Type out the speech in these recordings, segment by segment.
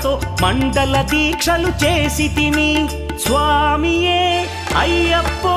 ఘోషతో మండల దీక్షలు చేసి తిని స్వామియే అయ్యప్పో.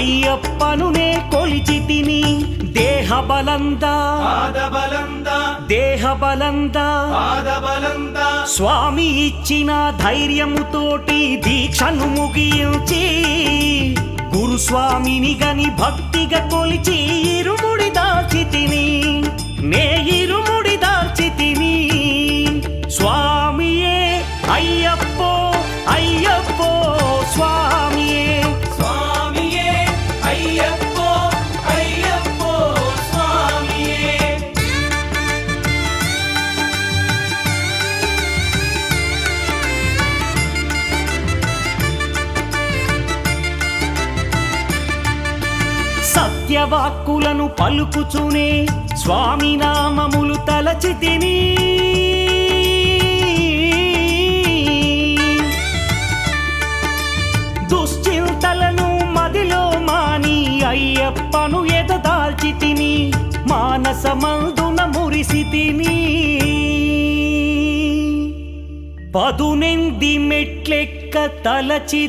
అయ్యప్పను నే కొలిచి తిని దేహ బలందా దేహ బలందా స్వామి ఇచ్చిన ధైర్యముతోటి దీక్షను ముగించి గురుస్వామిని గని భక్తిగా కొలిచి ఇరుముడి దాల్చి తిని నే ఇరుముడి వాక్కులను పలుకుచునే స్వామి నామములు తలచితిని దుశ్చింతలను మదిలో మాని అయ్యప్పను ఎదదాల్చి తిని మానసమందున మురిసి తిని. పదునెంది మెట్లెక్క తలచి